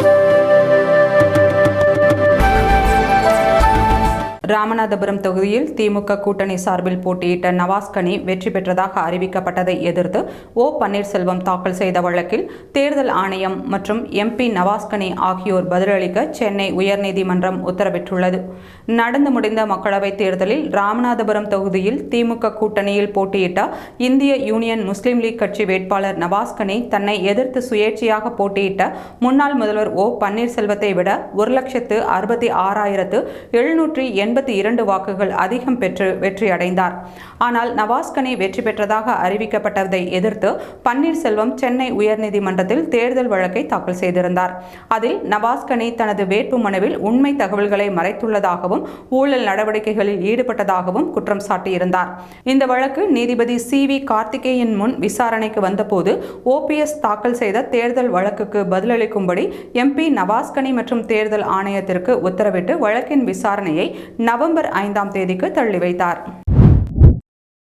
Thank you. Ramanathapuram தொகுதியில் திமுக கூட்டணி சார்பில் போட்டியிட்ட நவாஸ்கனி வெற்றி பெற்றதாக அறிவிக்கப்பட்டதை எதிர்த்து ஓ பன்னீர்செல்வம் தாக்கல் செய்த வழக்கில் தேர்தல் ஆணையம் மற்றும் எம்பி நவாஸ்கனி ஆகியோர் பதிலளிக்க சென்னை உயர்நீதிமன்றம் உத்தரவிட்டுள்ளது. நடந்து முடிந்த மக்களவைத் தேர்தலில் ராமநாதபுரம் தொகுதியில் திமுக கூட்டணியில் போட்டியிட்ட இந்திய யூனியன் முஸ்லீம் லீக் கட்சி வேட்பாளர் நவாஸ்கனி தன்னை எதிர்த்து சுயேட்சையாக போட்டியிட்ட முன்னாள் முதல்வர் ஓ பன்னீர்செல்வத்தை விட ஒரு லட்சத்து அறுபத்தி ஆறாயிரத்து எழுநூற்றி எண்பத்தி இரண்டு வாக்குகள் அதிகம் பெற்று வெற்றியடைந்தார். ஆனால் நவாஸ்கனி வெற்றி பெற்றதாக அறிவிக்கப்பட்டதை எதிர்த்து பன்னீர்செல்வம் சென்னை உயர்நீதிமன்றத்தில் தேர்தல் வழக்கை தாக்கல் செய்திருந்தார். அதில் நவாஸ்கனி தனது வேட்பு மனுவில் உண்மை தகவல்களை மறைத்துள்ளதாகவும் ஊழல் நடவடிக்கைகளில் ஈடுபட்டதாகவும் குற்றம் சாட்டியிருந்தார். இந்த வழக்கு நீதிபதி சி. வி. கார்த்திகேயன் முன் விசாரணைக்கு வந்தபோது ஓபிஎஸ் தாக்கல் செய்த தேர்தல் வழக்குக்கு பதிலளிக்கும்படி எம்பி நவாஸ்கனி மற்றும் தேர்தல் ஆணையத்திற்கு உத்தரவிட்டு வழக்கின் விசாரணையை நவம்பர் ஐந்தாம் தேதிக்கு தள்ளி வைத்தார்.